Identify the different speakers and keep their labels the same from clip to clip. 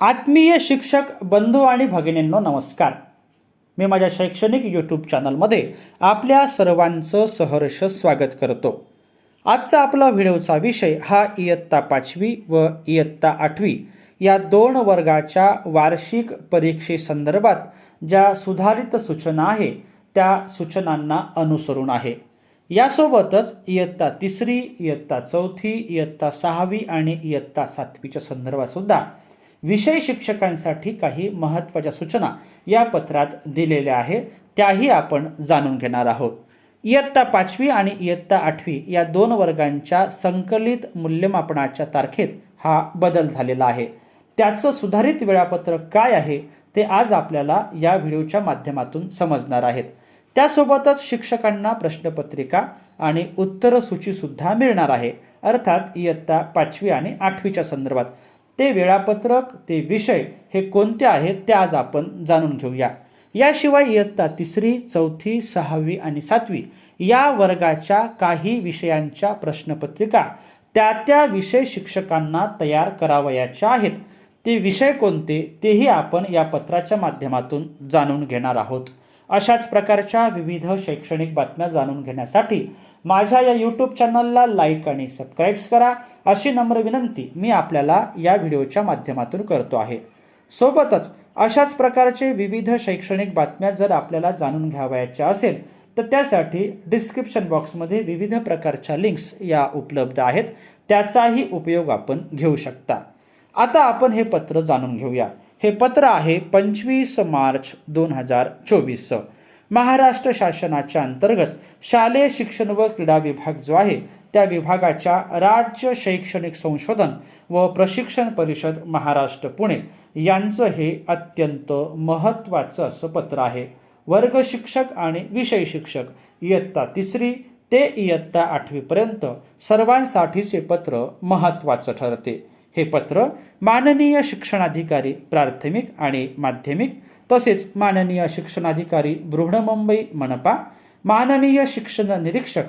Speaker 1: आत्मीय शिक्षक बंधू आणि भगिनींनो नमस्कार. मी माझ्या शैक्षणिक यूट्यूब चॅनलमध्ये आपल्या सर्वांचं सहर्ष स्वागत करतो. आजचा आपला व्हिडिओचा विषय हा इयत्ता पाचवी व इयत्ता आठवी या दोन वर्गाच्या वार्षिक परीक्षेसंदर्भात ज्या सुधारित सूचना आहे त्या सूचनांना अनुसरून आहे. यासोबतच इयत्ता तिसरी इयत्ता चौथी इयत्ता सहावी आणि इयत्ता सातवीच्या संदर्भात सुद्धा विषय शिक्षकांसाठी काही महत्त्वाच्या सूचना या पत्रात दिलेल्या आहे त्याही आपण जाणून घेणार आहोत. इयत्ता पाचवी आणि इयत्ता आठवी या दोन वर्गांच्या संकलित मूल्यमापनाच्या तारखेत हा बदल झालेला आहे. त्याचं सुधारित वेळापत्रक काय आहे ते आज आपल्याला या व्हिडिओच्या माध्यमातून समजणार आहेत. त्यासोबतच शिक्षकांना प्रश्नपत्रिका आणि उत्तरसूचीसुद्धा मिळणार आहे. अर्थात इयत्ता पाचवी आणि आठवीच्या संदर्भात. ते वेळापत्रक ते विषय हे कोणते आहेत ते आज आपण जाणून घेऊया. याशिवाय इयत्ता तिसरी चौथी सहावी आणि सातवी या वर्गाच्या काही विषयांच्या प्रश्नपत्रिका त्या त्या विषय शिक्षकांना तयार करावयाच्या आहेत. ते विषय कोणते तेही आपण या पत्राच्या माध्यमातून जाणून घेणार आहोत. अशाच प्रकारच्या विविध शैक्षणिक बातम्या जाणून घेण्यासाठी माझ्या या यूट्यूब चॅनलला लाईक आणि सबस्क्राईब्स करा. अशी नम्र विनंती मी आपल्याला या व्हिडिओच्या माध्यमातून करतो आहे. सोबतच अशाच प्रकारचे विविध शैक्षणिक बातम्या जर आपल्याला जाणून घ्यावयाच्या असेल तर त्यासाठी डिस्क्रिप्शन बॉक्समध्ये विविध प्रकारच्या लिंक्स या उपलब्ध आहेत. त्याचाही उपयोग आपण घेऊ शकता. आता आपण हे पत्र जाणून घेऊया. हे पत्र आहे पंचवीस मार्च दोन हजार चोवीस. महाराष्ट्र शासनाच्या अंतर्गत शालेय शिक्षण व क्रीडा विभाग जो आहे त्या विभागाच्या राज्य शैक्षणिक संशोधन व प्रशिक्षण परिषद महाराष्ट्र पुणे यांचं हे अत्यंत महत्त्वाचं असं पत्र आहे. वर्ग शिक्षक आणि विषय शिक्षक इयत्ता तिसरी ते इयत्ता आठवीपर्यंत सर्वांसाठीचे पत्र महत्त्वाचं ठरते. हे पत्र माननीय शिक्षणाधिकारी प्राथमिक आणि माध्यमिक तसेच माननीय शिक्षणाधिकारी बृहणमुंबई मनपा माननीय शिक्षण निरीक्षक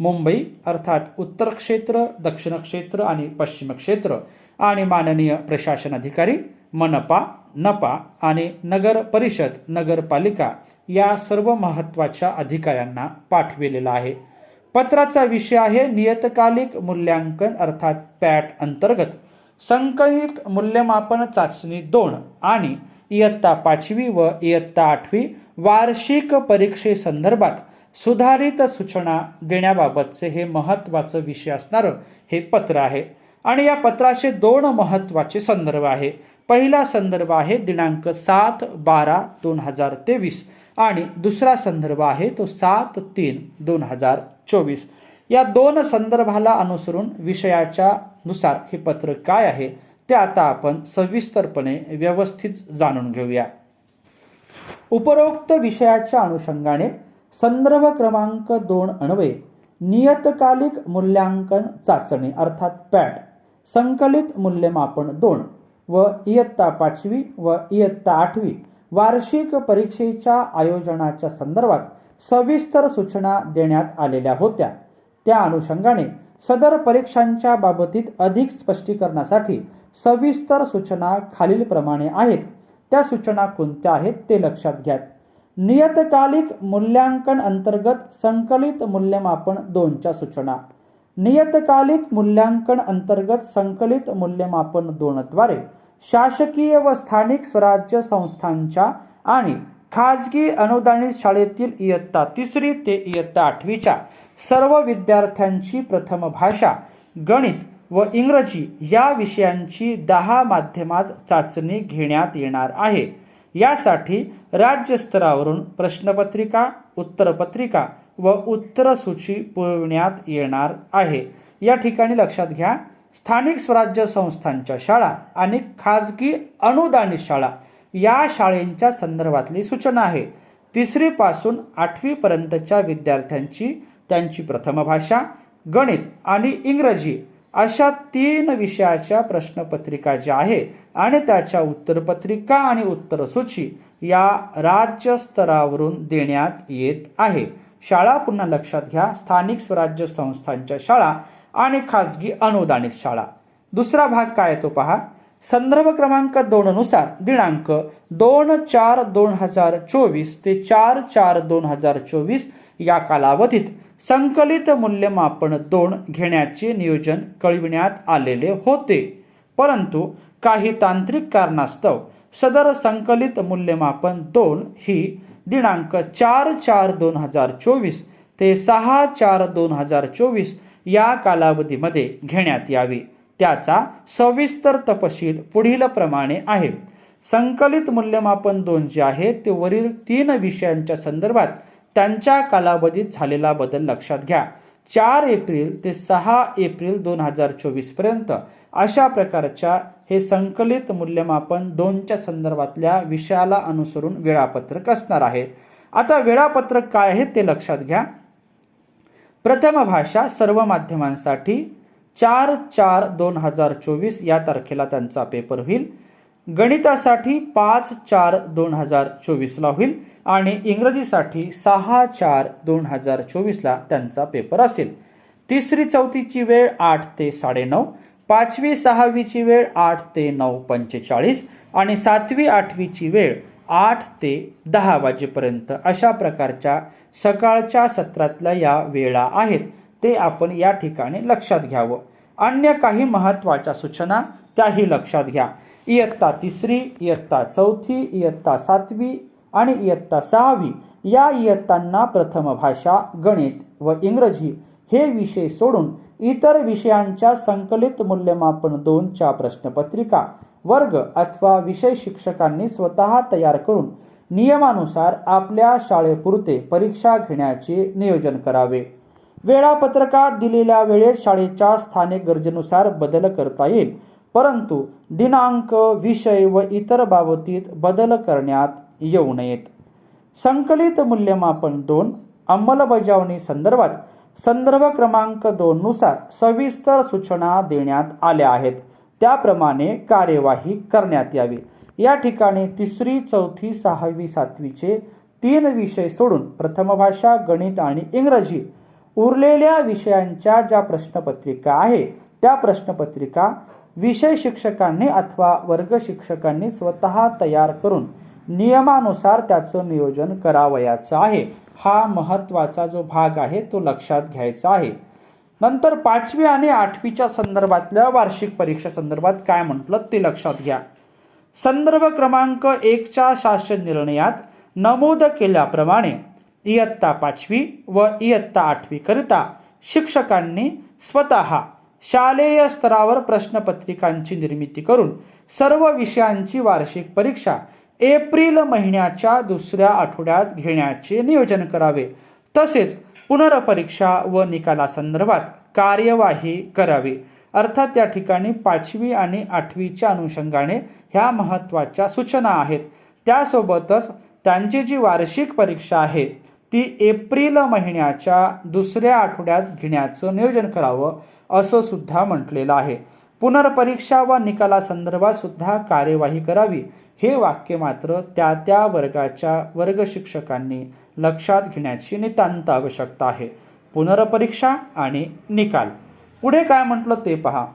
Speaker 1: मुंबई अर्थात उत्तर क्षेत्र दक्षिण क्षेत्र आणि पश्चिम क्षेत्र आणि माननीय प्रशासन अधिकारी मनपा नपा आणि नगर परिषद नगरपालिका या सर्व महत्त्वाच्या अधिकाऱ्यांना पाठविलेला आहे. पत्राचा विषय आहे नियतकालिक मूल्यांकन अर्थात पॅट अंतर्गत. संकलित मूल्यमापन चाचणी दोन आणि इयत्ता पाचवी व इयत्ता आठवी वार्षिक परीक्षेसंदर्भात सुधारित सूचना देण्याबाबतचे हे महत्त्वाचं विषय असणारं हे पत्र आहे. आणि या पत्राचे दोन महत्त्वाचे संदर्भ आहे. पहिला संदर्भ आहे दिनांक सात बारा दोन हजार तेवीस आणि दुसरा संदर्भ आहे तो सात तीन दोन हजार चोवीस. या दोन संदर्भाला अनुसरून विषयाच्या नुसार हे पत्र काय आहे ते आता आपण सविस्तरपणे व्यवस्थित जाणून घेऊया. उपरोक्त विषयाच्या अनुषंगाने संदर्भ क्रमांक दोन अन्वये नियतकालिक मूल्यांकन चाचणी अर्थात पॅट संकलित मूल्यमापन दोन व इयत्ता पाचवी व इयत्ता आठवी वार्षिक परीक्षेच्या आयोजनाच्या संदर्भात सविस्तर सूचना देण्यात आलेल्या होत्या. त्या अनुषंगाने सदर परीक्षांच्या बाबतीत अधिक स्पष्टीकरणासाठी सविस्तर सूचना खालीलप्रमाणे आहेत. त्या सूचना कोणत्या आहेत ते लक्षात घ्या नियतकालिक मूल्यांकन अंतर्गत संकलित मूल्यमापन दोनच्या सूचना. नियतकालिक मूल्यांकन अंतर्गत संकलित मूल्यमापन दोनद्वारे शासकीय व स्थानिक स्वराज्य संस्थांच्या आणि खाजगी अनुदानित शाळेतील इयत्ता तिसरी ते इयत्ता आठवीच्या सर्व विद्यार्थ्यांची प्रथम भाषा गणित व इंग्रजी या विषयांची दहा माध्यमात चाचणी घेण्यात येणार आहे. यासाठी राज्यस्तरावरून प्रश्नपत्रिका उत्तरपत्रिका व उत्तरसूची पुरविण्यात येणार आहे. या ठिकाणी लक्षात घ्या स्थानिक स्वराज्य संस्थांच्या शाळा आणि खाजगी अनुदानित शाळा या शाळेंच्या संदर्भातली सूचना आहे. तिसरीपासून आठवीपर्यंतच्या विद्यार्थ्यांची त्यांची प्रथम भाषा गणित आणि इंग्रजी अशा तीन विषयाच्या प्रश्नपत्रिका ज्या आहे आणि त्याच्या उत्तरपत्रिका आणि उत्तरसूची या राज्य स्तरावरून देण्यात येत आहे. शाळा पुन्हा लक्षात घ्या. स्थानिक स्वराज्य संस्थांच्या शाळा आणि खाजगी अनुदानित शाळा. दुसरा भाग काय आहे तो पहा. संदर्भ क्रमांक दोननुसार दिनांक दोन चार दोन हजार चोवीस ते चार चार दोन हजार चोवीस या कालावधीत संकलित मूल्यमापन दोन घेण्याचे नियोजन कळविण्यात आलेले होते. परंतु काही तांत्रिक कारणास्तव सदर संकलित मूल्यमापन दोन ही दिनांक चार चार दोन हजार चोवीस ते सहा चार दोन हजार चोवीस या कालावधीमध्ये घेण्यात यावी. त्याचा सविस्तर तपशील पुढील प्रमाणे आहे. संकलित मूल्यमापन दोन जे आहे ते वरील तीन विषयांच्या संदर्भात त्यांच्या कालावधीत झालेला बदल लक्षात घ्या. चार एप्रिल ते सहा एप्रिल दोन हजार चोवीसपर्यंत अशा प्रकारच्या हे संकलित मूल्यमापन दोनच्या संदर्भातल्या विषयाला अनुसरून वेळापत्रक असणार आहे. आता वेळापत्रक काय आहे ते लक्षात घ्या. प्रथम भाषा सर्व माध्यमांसाठी चार चार दोन हजार चोवीस या तारखेला त्यांचा पेपर होईल. गणितासाठी पाच चार दोन हजार चोवीसला होईल. आणि इंग्रजीसाठी सहा चार दोन हजार चोवीसला त्यांचा पेपर असेल. तिसरी चौथीची वेळ आठ ते साडेनऊ पाचवी सहावीची वेळ आठ ते नऊ पंचेचाळीस आणि सातवी आठवीची वेळ आठ ते दहा वाजेपर्यंत अशा प्रकारच्या सकाळच्या सत्रातल्या या वेळा आहेत ते आपण या ठिकाणी लक्षात घ्यावं. अन्य काही महत्त्वाच्या सूचना त्याही लक्षात घ्या. इयत्ता तिसरी इयत्ता चौथी इयत्ता सातवी आणि इयत्ता सहावी. या इयत्तांना प्रथम भाषा गणित व इंग्रजी हे विषय सोडून इतर विषयांच्या संकलित मूल्यमापन दोनच्या प्रश्नपत्रिका वर्ग अथवा विषय शिक्षकांनी स्वतः तयार करून नियमानुसार आपल्या शाळेपुरते परीक्षा घेण्याचे नियोजन करावे. वेळापत्रकात दिलेल्या वेळेत शाळेच्या स्थानिक गरजेनुसार बदल करता येईल परंतु दिनांक विषय व इतर बाबतीत बदल करण्यात येऊ नयेत. संकलित मूल्यमापन दोन अंमलबजावणी संदर्भात संदर्भ क्रमांक दोन नुसार सविस्तर सूचना देण्यात आल्या आहेत. त्याप्रमाणे कार्यवाही करण्यात यावी. या ठिकाणी तिसरी चौथी सहावी सातवीचे तीन विषय सोडून प्रथम भाषा गणित आणि इंग्रजी उरलेल्या विषयांच्या ज्या प्रश्नपत्रिका आहे त्या प्रश्नपत्रिका विषय शिक्षकांनी अथवा वर्ग शिक्षकांनी स्वतः तयार करून नियमानुसार त्याचं नियोजन करावयाचं आहे. हा महत्त्वाचा जो भाग आहे तो लक्षात घ्यायचा आहे. नंतर पाचवी आणि आठवीच्या संदर्भातल्या वार्षिक परीक्षा संदर्भात काय म्हटलं ते लक्षात घ्या. संदर्भ क्रमांक एकच्या शासन निर्णयात नमूद केल्याप्रमाणे इयत्ता पाचवी व इयत्ता आठवीकरिता शिक्षकांनी स्वतः शालेय स्तरावर प्रश्नपत्रिकांची निर्मिती करून सर्व विषयांची वार्षिक परीक्षा एप्रिल महिन्याच्या दुसऱ्या आठवड्यात घेण्याचे नियोजन करावे. तसेच पुनर्परीक्षा व निकालासंदर्भात कार्यवाही करावी. अर्थात त्या ठिकाणी पाचवी आणि आठवीच्या अनुषंगाने ह्या महत्त्वाच्या सूचना आहेत. त्यासोबतच त्यांची जी वार्षिक परीक्षा आहे ती एप्रिल महिन्याच्या दुसऱ्या आठवड्यात घेण्याचं नियोजन करावं असं सुद्धा म्हटलेलं आहे. पुनर्परीक्षा व निकालासंदर्भात सुद्धा कार्यवाही करावी हे वाक्य मात्र त्या त्या वर्गाच्या वर्ग शिक्षकांनी लक्षात घेण्याची नितांत आवश्यकता आहे. पुनर्परीक्षा आणि निकाल. पुढे काय म्हटलं ते पहा.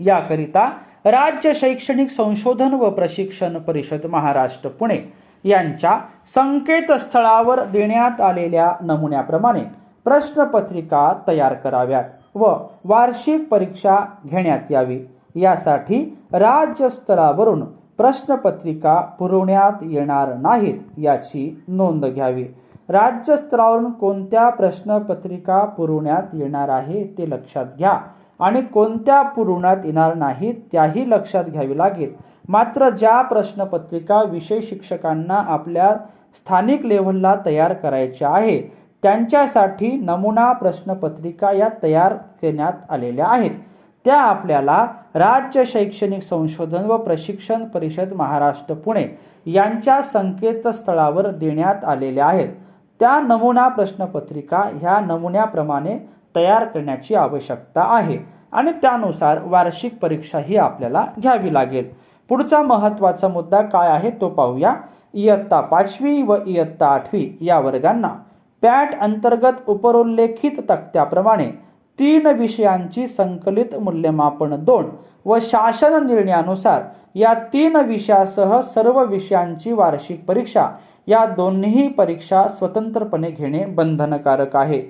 Speaker 1: याकरिता राज्य शैक्षणिक संशोधन व प्रशिक्षण परिषद महाराष्ट्र पुणे यांच्या संकेतस्थळावर देण्यात आलेल्या नमुन्याप्रमाणे प्रश्नपत्रिका तयार कराव्यात व वार्षिक परीक्षा घेण्यात यावी. यासाठी राज्यस्तरावरून प्रश्नपत्रिका पुरवण्यात येणार नाहीत याची नोंद घ्यावी. राज्य स्तरावरून कोणत्या प्रश्नपत्रिका पुरवण्यात येणार आहे ते लक्षात घ्या आणि कोणत्या पुरवण्यात येणार नाहीत त्याही लक्षात घ्यावी लागेल. मात्र ज्या प्रश्नपत्रिका विषय शिक्षकांना आपल्या स्थानिक लेव्हलला तयार करायच्या आहे त्यांच्यासाठी नमुना प्रश्नपत्रिका या तयार करण्यात आलेल्या आहेत. त्या आपल्याला राज्य शैक्षणिक संशोधन व प्रशिक्षण परिषद महाराष्ट्र पुणे यांच्या संकेतस्थळावर देण्यात आलेल्या आहेत. त्या नमुना प्रश्नपत्रिका ह्या नमुन्याप्रमाणे तयार करण्याची आवश्यकता आहे आणि त्यानुसार वार्षिक परीक्षा ही आपल्याला घ्यावी लागेल. पुढचा महत्त्वाचा मुद्दा काय आहे तो पाहूया. इयत्ता पाचवी व इयत्ता आठवी या वर्गांना पॅट अंतर्गत उपरोल्लेखित तक्त्याप्रमाणे तीन विषयांची संकलित मूल्यमापन दोन व शासन निर्णयानुसार या तीन विषयासह सर्व विषयांची वार्षिक परीक्षा या दोन्ही परीक्षा स्वतंत्रपणे घेणे बंधनकारक आहे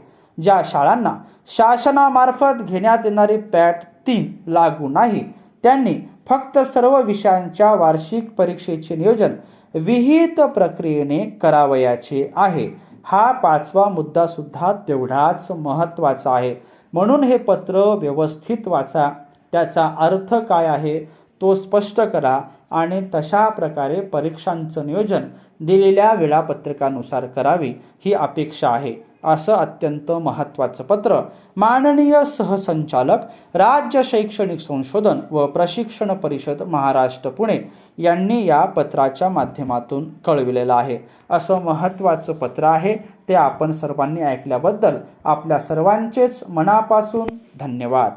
Speaker 1: ज्या शाळांना शासनामार्फत घेण्यात येणारी पॅट तीन लागू नाही. त्यांनी फक्त सर्व विषयांच्या वार्षिक परीक्षेचे नियोजन विहित प्रक्रियेने करावयाचे आहे. हा पाचवा मुद्दा सुद्धा तेवढाच महत्त्वाचा आहे. म्हणून हे पत्र व्यवस्थित वाचा. त्याचा अर्थ काय आहे? तो स्पष्ट करा. आणि तशा प्रकारे परीक्षांचं नियोजन दिलेल्या वेळापत्रकानुसार करावी ही अपेक्षा आहे असं अत्यंत महत्त्वाचं पत्र माननीय सहसंचालक राज्य शैक्षणिक संशोधन व प्रशिक्षण परिषद महाराष्ट्र पुणे यांनी या पत्राच्या माध्यमातून कळविलेलं आहे. असं महत्त्वाचं पत्र आहे ते आपण सर्वांनी ऐकल्याबद्दल आपल्या सर्वांचेच मनापासून धन्यवाद.